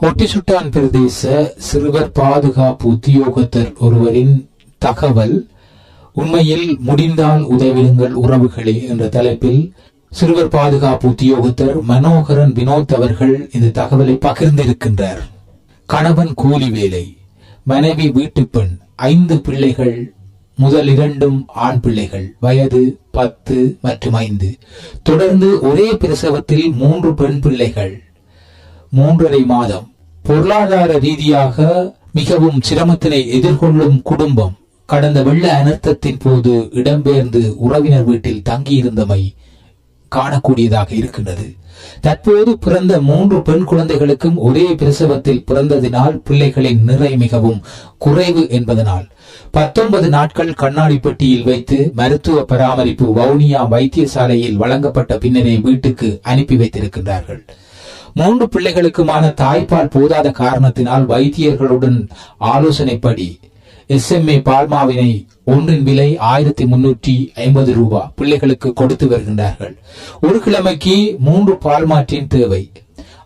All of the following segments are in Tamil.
ஒட்டிசுட்டான் பிரதேச சிறுவர் பாதுகாப்பு உத்தியோகத்தர் ஒருவரின் தகவல் உண்மையில் முடிந்தால் உதவிடுங்கள் உறவுகளே என்ற தலைப்பில் சிறுவர் பாதுகாப்பு உத்தியோகத்தர் மனோகரன் வினோத் அவர்கள் இந்த தகவலை பகிர்ந்திருக்கின்றார். கணவன் கூலி வேலை மனைவி வீட்டு பெண் ஐந்து பிள்ளைகள் முதல் இரண்டும் ஆண் பிள்ளைகள் வயது பத்து மற்றும் ஐந்து. தொடர்ந்து ஒரே பிரசவத்தில் மூன்று பெண் பிள்ளைகள். மூன்றரை மாதம். பொருளாதார ரீதியாக மிகவும் சிரமத்தினை எதிர்கொள்ளும் குடும்பம் கடந்த வெள்ள அனர்த்தத்தின் போது இடம்பெயர்ந்து உறவினர் வீட்டில் தங்கியிருந்தமை காணக்கூடியதாக இருக்கின்றது. தற்போது பிறந்த மூன்று பெண் குழந்தைகளுக்கும் ஒரே பிரசவத்தில் பிறந்ததினால் பிள்ளைகளின் நிறை மிகவும் குறைவு என்பதனால் பத்தொன்பது நாட்கள் கண்ணாடி பெட்டியில் வைத்து மருத்துவ பராமரிப்பு வவுனியா வைத்தியசாலையில் வழங்கப்பட்ட பின்னரே வீட்டுக்கு அனுப்பி வைத்திருக்கின்றார்கள். மூன்று பிள்ளைகளுக்குமான தாய்ப்பால் போதாத காரணத்தினால் வைத்தியர்களுடன் ஆலோசனைப்படி எஸ்எம்ஏ பால்மாவினை ஒன்றின் விலை ஆயிரத்தி முன்னூற்றி ஐம்பது ரூபாய் பிள்ளைகளுக்கு கொடுத்து வருகின்றார்கள். ஒரு கிழமைக்கு மூன்று பால்மாற்றின் தேவை.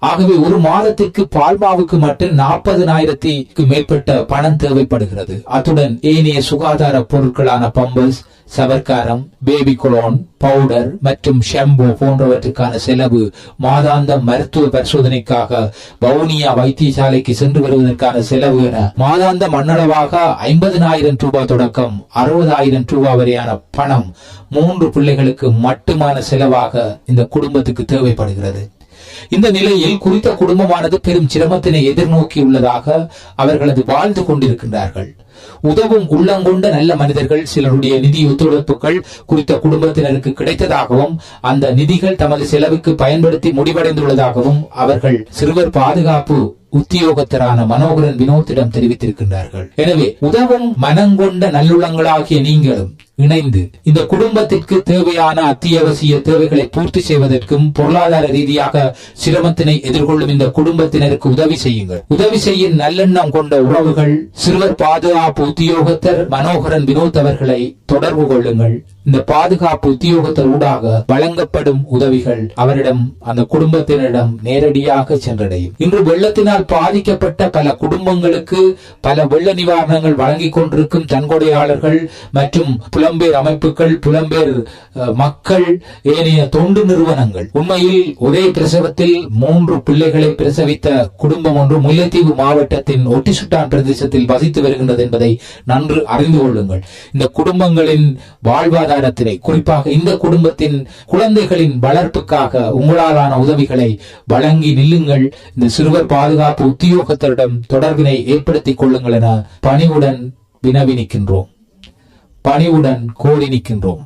ஆகவே ஒரு மாதத்திற்கு பால்மாவுக்கு மட்டும் நாற்பதனாயிரத்திற்கு மேற்பட்ட பணம் தேவைப்படுகிறது. அத்துடன் ஏனைய சுகாதார பொருட்களான பம்பஸ் சவர்க்காரம் பேபி குலோன் பவுடர் மற்றும் ஷாம்பு போன்றவற்றுக்கான செலவு மாதாந்த மருத்துவ பரிசோதனைக்காக வவுனியா வைத்தியசாலைக்கு சென்று வருவதற்கான செலவு என மாதாந்த மண்ணளவாக ஐம்பதனாயிரம் ரூபாய் தொடக்கம் அறுபதாயிரம் ரூபாய் வரையான பணம் மூன்று பிள்ளைகளுக்கு மட்டுமான செலவாக இந்த குடும்பத்துக்கு தேவைப்படுகிறது. இந்த நிலையில் குறித்த குடும்பமானது பெரும் சிரமத்தினை எதிர்நோக்கியுள்ளதாக அவர்களது வாழ்ந்து கொண்டிருக்கின்றார்கள். உதவும் உள்ளங்கொண்ட நல்ல மனிதர்கள் சிலருடைய நிதி ஒத்துழைப்புகள் குறித்த குடும்பத்தினருக்கு கிடைத்ததாகவும் அந்த நிதிகள் தமது செலவுக்கு பயன்படுத்தி முடிவடைந்துள்ளதாகவும் அவர்கள் சிறுவர் பாதுகாப்பு உத்தியோகத்தரான மனோகரன் வினோத்திடம் தெரிவித்திருக்கின்றார்கள். எனவே உதவும் மனங்கொண்ட நல்லுள்ளங்களாகிய நீங்களும் இணைந்து இந்த குடும்பத்திற்கு தேவையான அத்தியாவசிய தேவைகளை பூர்த்தி செய்வதற்கும் பொருளாதார ரீதியாக சிரமத்தினை எதிர்கொள்ளும் இந்த குடும்பத்தினருக்கு உதவி செய்யுங்கள். உதவி செய்யும் நல்லெண்ணம் கொண்ட உறவுகள் சிறுவர் பாதுகாப்பு உத்தியோகத்தர் மனோகரன் வினோத் அவர்களை தொடர்பு கொள்ளுங்கள். இந்த பாதுகாப்பு உத்தியோகத்தர் ஊடாக வழங்கப்படும் உதவிகள் அவரிடம் அந்த குடும்பத்தினரிடம் நேரடியாக சென்றடையும். இன்று வெள்ளத்தினால் பாதிக்கப்பட்ட பல குடும்பங்களுக்கு பல வெள்ள நிவாரணங்கள் வழங்கிக் கொண்டிருக்கும் தன்கொடையாளர்கள் மற்றும் புலம் புலம்பெயர் அமைப்புகள் புலம்பெயர் மக்கள் ஏனைய தொண்டு நிறுவனங்கள். உண்மையில் ஒரே பிரசவத்தில் மூன்று பிள்ளைகளை பிரசவித்த குடும்பம் ஒன்று முல்லைத்தீவு மாவட்டத்தின் ஒட்டிசுட்டான் பிரதேசத்தில் வசித்து வருகின்றது என்பதை நன்று அறிந்து கொள்ளுங்கள். இந்த குடும்பங்களின் வாழ்வாதாரத்தினை குறிப்பாக இந்த குடும்பத்தின் குழந்தைகளின் வளர்ப்புக்காக உங்களாலான உதவிகளை வழங்கி நில்லுங்கள். இந்த சிறுவர் பாதுகாப்பு உத்தியோகத்தரிடம் தொடர்பினை ஏற்படுத்திக் கொள்ளுங்கள் என பணிவுடன் வினவினிக்கின்றோம். பணிவுடன் கோடி நிற்கின்றோம்.